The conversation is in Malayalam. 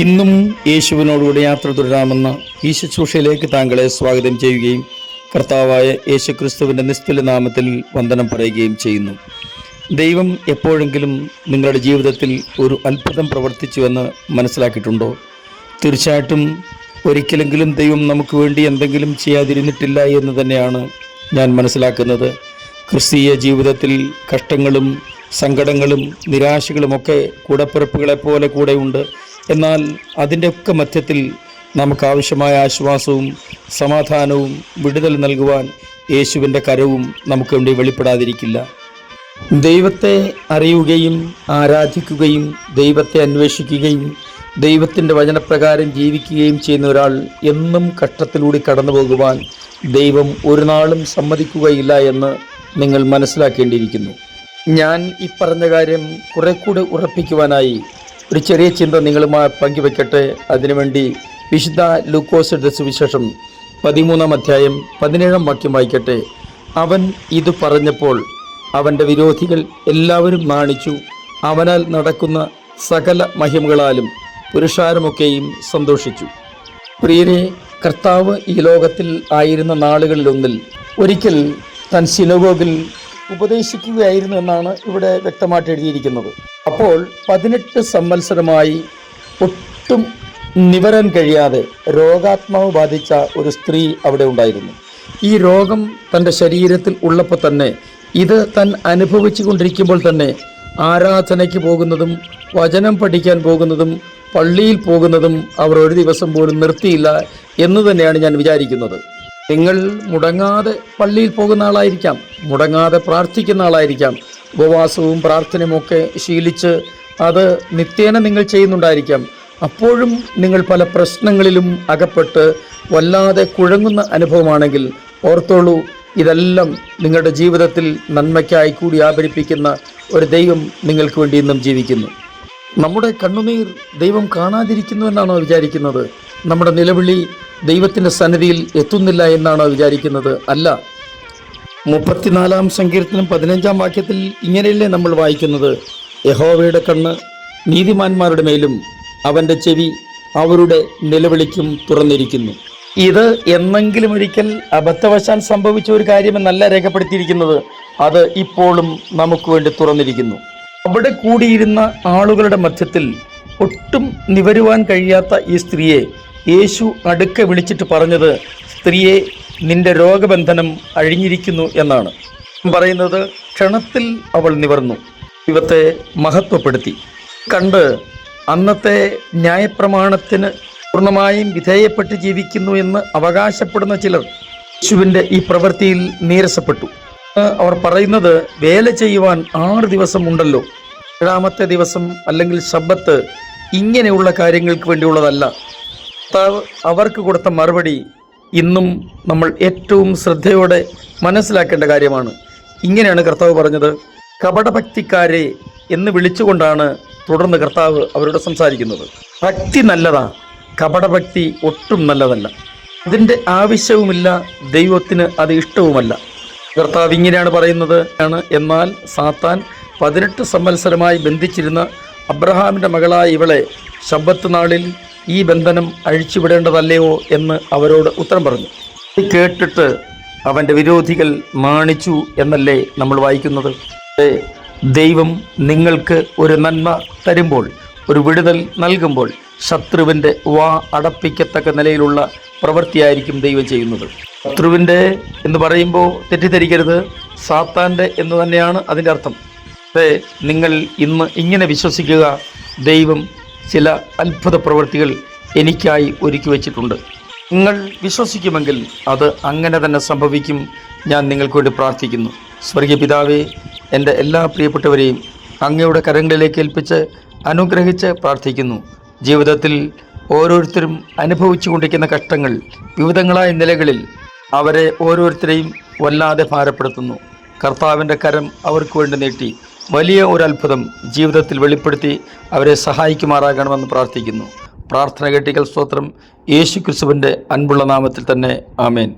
ഇന്നും യേശുവിനോടുകൂടി യാത്ര തുടരാമെന്ന ഈ ശുശ്രൂഷയിലേക്ക് താങ്കളെ സ്വാഗതം ചെയ്യുകയും കർത്താവായ യേശു ക്രിസ്തുവിന്റെ നിസ്തുല നാമത്തിൽ വന്ദനം പറയുകയും ചെയ്യുന്നു. ദൈവം എപ്പോഴെങ്കിലും നിങ്ങളുടെ ജീവിതത്തിൽ ഒരു അത്ഭുതം പ്രവർത്തിച്ചുവെന്ന് മനസ്സിലാക്കിയിട്ടുണ്ടോ? തീർച്ചയായിട്ടും ഒരിക്കലെങ്കിലും ദൈവം നമുക്ക് വേണ്ടി എന്തെങ്കിലും ചെയ്യാതിരുന്നിട്ടില്ല എന്ന് തന്നെയാണ് ഞാൻ മനസ്സിലാക്കുന്നത്. ക്രിസ്തീയ ജീവിതത്തിൽ കഷ്ടങ്ങളും സങ്കടങ്ങളും നിരാശകളുമൊക്കെ കൂടപ്പിറപ്പുകളെപ്പോലെ കൂടെയുണ്ട്. എന്നാൽ അതിന്റെയൊക്കെ മധ്യത്തിൽ നമുക്ക് ആവശ്യമായ ആശ്വാസവും സമാധാനവും വിടുതൽ നൽകുവാൻ യേശുവിന്റെ കരവും നമുക്ക് വേണ്ടി വെളിപ്പെടാതിരിക്കില്ല. ദൈവത്തെ അറിയുകയും ആരാധിക്കുകയും ദൈവത്തെ അന്വേഷിക്കുകയും ദൈവത്തിന്റെ വചനപ്രകാരം ജീവിക്കുകയും ചെയ്യുന്ന ഒരാൾ എന്നും കഷ്ടത്തിലൂടെ കടന്നു പോകുവാൻ ദൈവം ഒരു നാളും സമ്മതിക്കുകയില്ല എന്ന് നിങ്ങൾ മനസ്സിലാക്കേണ്ടിയിരിക്കുന്നു. ഞാൻ ഈ പറഞ്ഞ കാര്യം കുറെ കൂടെ ഉറപ്പിക്കുവാനായി ഒരു ചെറിയ ചിന്ത നിങ്ങളുമായി പങ്കുവെക്കട്ടെ. അതിനുവേണ്ടി വിശുദ്ധ ലൂക്കോസ് എടുത്ത സുവിശേഷം പതിമൂന്നാം അധ്യായം പതിനേഴാം വാക്യം വായിക്കട്ടെ. അവൻ ഇത് പറഞ്ഞപ്പോൾ അവന്റെ വിരോധികൾ എല്ലാവരും നാണിച്ചു. അവനാൽ നടക്കുന്ന സകല മഹിമകളാലും പുരുഷാരമൊക്കെയും സന്തോഷിച്ചു. പ്രിയരെ കർത്താവ് ഈ ലോകത്തിൽ ആയിരുന്ന നാളുകളിലൊന്നിൽ ഒരിക്കൽ തൻ സിനഗോഗിൽ ഉപദേശിക്കുകയായിരുന്നു എന്നാണ് ഇവിടെ വ്യക്തമായിട്ട് എഴുതിയിരിക്കുന്നത്. അപ്പോൾ പതിനെട്ട് സംവത്സരമായി ഒട്ടും നിവരാൻ കഴിയാതെ രോഗാത്മാവ് ബാധിച്ച ഒരു സ്ത്രീ അവിടെ ഉണ്ടായിരുന്നു. ഈ രോഗം തന്റെ ശരീരത്തിൽ ഉള്ളപ്പോൾ തന്നെ ഇത് താൻ അനുഭവിച്ചു കൊണ്ടിരിക്കുമ്പോൾ തന്നെ ആരാധനയ്ക്ക് പോകുന്നതും വചനം പഠിക്കാൻ പോകുന്നതും പള്ളിയിൽ പോകുന്നതും അവർ ഒരു ദിവസം പോലും നിർത്തിയില്ല എന്ന് തന്നെയാണ് ഞാൻ വിചാരിക്കുന്നത്. നിങ്ങൾ മുടങ്ങാതെ പള്ളിയിൽ പോകുന്ന ആളായിരിക്കാം മുടങ്ങാതെ പ്രാർത്ഥിക്കുന്ന ആളായിരിക്കാം. ഉപവാസവും പ്രാർത്ഥനയും ഒക്കെ ശീലിച്ച് അത് നിത്യേന നിങ്ങൾ ചെയ്യുന്നുണ്ടായിരിക്കാം. അപ്പോഴും നിങ്ങൾ പല പ്രശ്നങ്ങളിലും അകപ്പെട്ട് വല്ലാതെ കുഴങ്ങുന്ന അനുഭവമാണെങ്കിൽ ഓർത്തോളൂ ഇതെല്ലാം നിങ്ങളുടെ ജീവിതത്തിൽ നന്മയ്ക്കായി കൂടി ആപരിപ്പിക്കുന്ന ഒരു ദൈവം നിങ്ങൾക്ക് വേണ്ടി ഇന്നും ജീവിക്കുന്നു. നമ്മുടെ കണ്ണുനീർ ദൈവം കാണാതിരിക്കുന്നു എന്നാണോ വിചാരിക്കുന്നത്? നമ്മുടെ നിലവിളി ദൈവത്തിന്റെ സന്നിധിയിൽ എത്തുന്നില്ല എന്നാണ് വിചാരിക്കുന്നത്. അല്ല. മുപ്പത്തിനാലാം സങ്കീർത്തനം പതിനഞ്ചാം വാക്യത്തിൽ ഇങ്ങനെയല്ലേ നമ്മൾ വായിക്കുന്നത്? യഹോവയുടെ കണ്ണ് നീതിമാന്മാരുടെ മേലും അവന്റെ ചെവി അവരുടെ നിലവിളിക്കും തുറന്നിരിക്കുന്നു. ഇത് എന്നെങ്കിലും ഒരിക്കൽ അബദ്ധവശാൽ സംഭവിച്ച ഒരു കാര്യമെന്നല്ല രേഖപ്പെടുത്തിയിരിക്കുന്നത്. അത് ഇപ്പോഴും നമുക്ക് വേണ്ടി തുറന്നിരിക്കുന്നു. അവിടെ കൂടിയിരുന്ന ആളുകളുടെ മധ്യത്തിൽ ഒട്ടും നിവരുവാൻ കഴിയാത്ത ഈ സ്ത്രീയെ യേശു അടുക്ക വിളിച്ചിട്ട് പറഞ്ഞത് സ്ത്രീയെ നിന്റെ രോഗബന്ധനം അഴിഞ്ഞിരിക്കുന്നു എന്നാണ്. പറയുന്നത് ക്ഷണത്തിൽ അവൾ നിവർന്നു. ദൈവത്തെ മഹത്വപ്പെടുത്തി. കണ്ട് അന്നത്തെ ന്യായപ്രമാണത്തിന് പൂർണമായും വിധേയപ്പെട്ട് ജീവിക്കുന്നു എന്ന് അവകാശപ്പെടുന്ന ചിലർ യേശുവിന്റെ ഈ പ്രവൃത്തിയിൽ നീരസപ്പെട്ടു. അവർ പറയുന്നത് വേല ചെയ്യുവാൻ ആറ് ദിവസം ഉണ്ടല്ലോ. ഏഴാമത്തെ ദിവസം അല്ലെങ്കിൽ ശബ്ദത്ത് ഇങ്ങനെയുള്ള കാര്യങ്ങൾക്ക് വേണ്ടിയുള്ളതല്ല. കർത്താവ് അവർക്ക് കൊടുത്ത മറുപടി ഇന്നും നമ്മൾ ഏറ്റവും ശ്രദ്ധയോടെ മനസ്സിലാക്കേണ്ട കാര്യമാണ്. ഇങ്ങനെയാണ് കർത്താവ് പറഞ്ഞത്. കപടഭക്തിക്കാരെ എന്ന് വിളിച്ചുകൊണ്ടാണ് തുടർന്ന് കർത്താവ് അവരോട് സംസാരിക്കുന്നത്. ഭക്തി നല്ലതാ കപടഭക്തി ഒട്ടും നല്ലതല്ല. അതിന്റെ ആവശ്യവുമില്ല ദൈവത്തിന് അത് ഇഷ്ടവുമല്ല. കർത്താവ് ഇങ്ങനെയാണ് പറയുന്നത്. ആണ് എന്നാൽ സാത്താൻ പതിനെട്ട് സംവത്സരമായി ബന്ധിച്ചിരുന്ന അബ്രഹാമിന്റെ മകളായ ഇവളെ ശബ്ബത്ത് നാളിൽ ഈ ബന്ധനം അഴിച്ചുവിടേണ്ടതല്ലയോ എന്ന് അവരോട് ഉത്തരം പറഞ്ഞു. കേട്ടിട്ട് അവന്റെ വിരോധികൾ മാണിച്ചു എന്നല്ലേ നമ്മൾ വായിക്കുന്നത്? ദൈവം നിങ്ങൾക്ക് ഒരു നന്മ തരുമ്പോൾ ഒരു വിടുതൽ നൽകുമ്പോൾ ശത്രുവിന്റെ വാ അടപ്പിക്കത്തക്ക നിലയിലുള്ള പ്രവൃത്തിയായിരിക്കും ദൈവം ചെയ്യുന്നത്. ശത്രുവിന്റെ എന്ന് പറയുമ്പോൾ തെറ്റിദ്ധരിക്കരുത്. സാത്താന്റെ എന്ന് തന്നെയാണ് അതിന്റെ അർത്ഥം. നിങ്ങൾ ഇന്ന് ഇങ്ങനെ വിശ്വസിക്കുക ദൈവം ചില അത്ഭുത പ്രവൃത്തികൾ എനിക്കായി ഒരുക്കി വച്ചിട്ടുണ്ട്. നിങ്ങൾ വിശ്വസിക്കുമെങ്കിൽ അത് അങ്ങനെ തന്നെ സംഭവിക്കും. ഞാൻ നിങ്ങൾക്ക് വേണ്ടി പ്രാർത്ഥിക്കുന്നു. സ്വർഗീയ പിതാവേ എന്റെ എല്ലാ പ്രിയപ്പെട്ടവരെയും അങ്ങയുടെ കരങ്ങളിലേക്ക് ഏൽപ്പിച്ച് അനുഗ്രഹിച്ച് പ്രാർത്ഥിക്കുന്നു. ജീവിതത്തിൽ ഓരോരുത്തരും അനുഭവിച്ചു കൊണ്ടിരിക്കുന്ന കഷ്ടങ്ങൾ വിവിധങ്ങളായ നിലകളിൽ അവരെ ഓരോരുത്തരെയും വല്ലാതെ ഭാരപ്പെടുത്തുന്നു. കർത്താവിന്റെ കരം അവർക്ക് വേണ്ടി നീട്ടി. വലിയ ഒരു അത്ഭുതം ജീവിതത്തിൽ വെളിപ്പെടുത്തി അവരെ സഹായിക്കുമാറാകണമെന്ന് പ്രാർത്ഥിക്കുന്നു. പ്രാർത്ഥന കേട്ടിക്കൽ സ്തോത്രം. യേശു ക്രിസ്തുവിന്റെ അൻപുള്ള നാമത്തിൽ തന്നെ. ആമേൻ.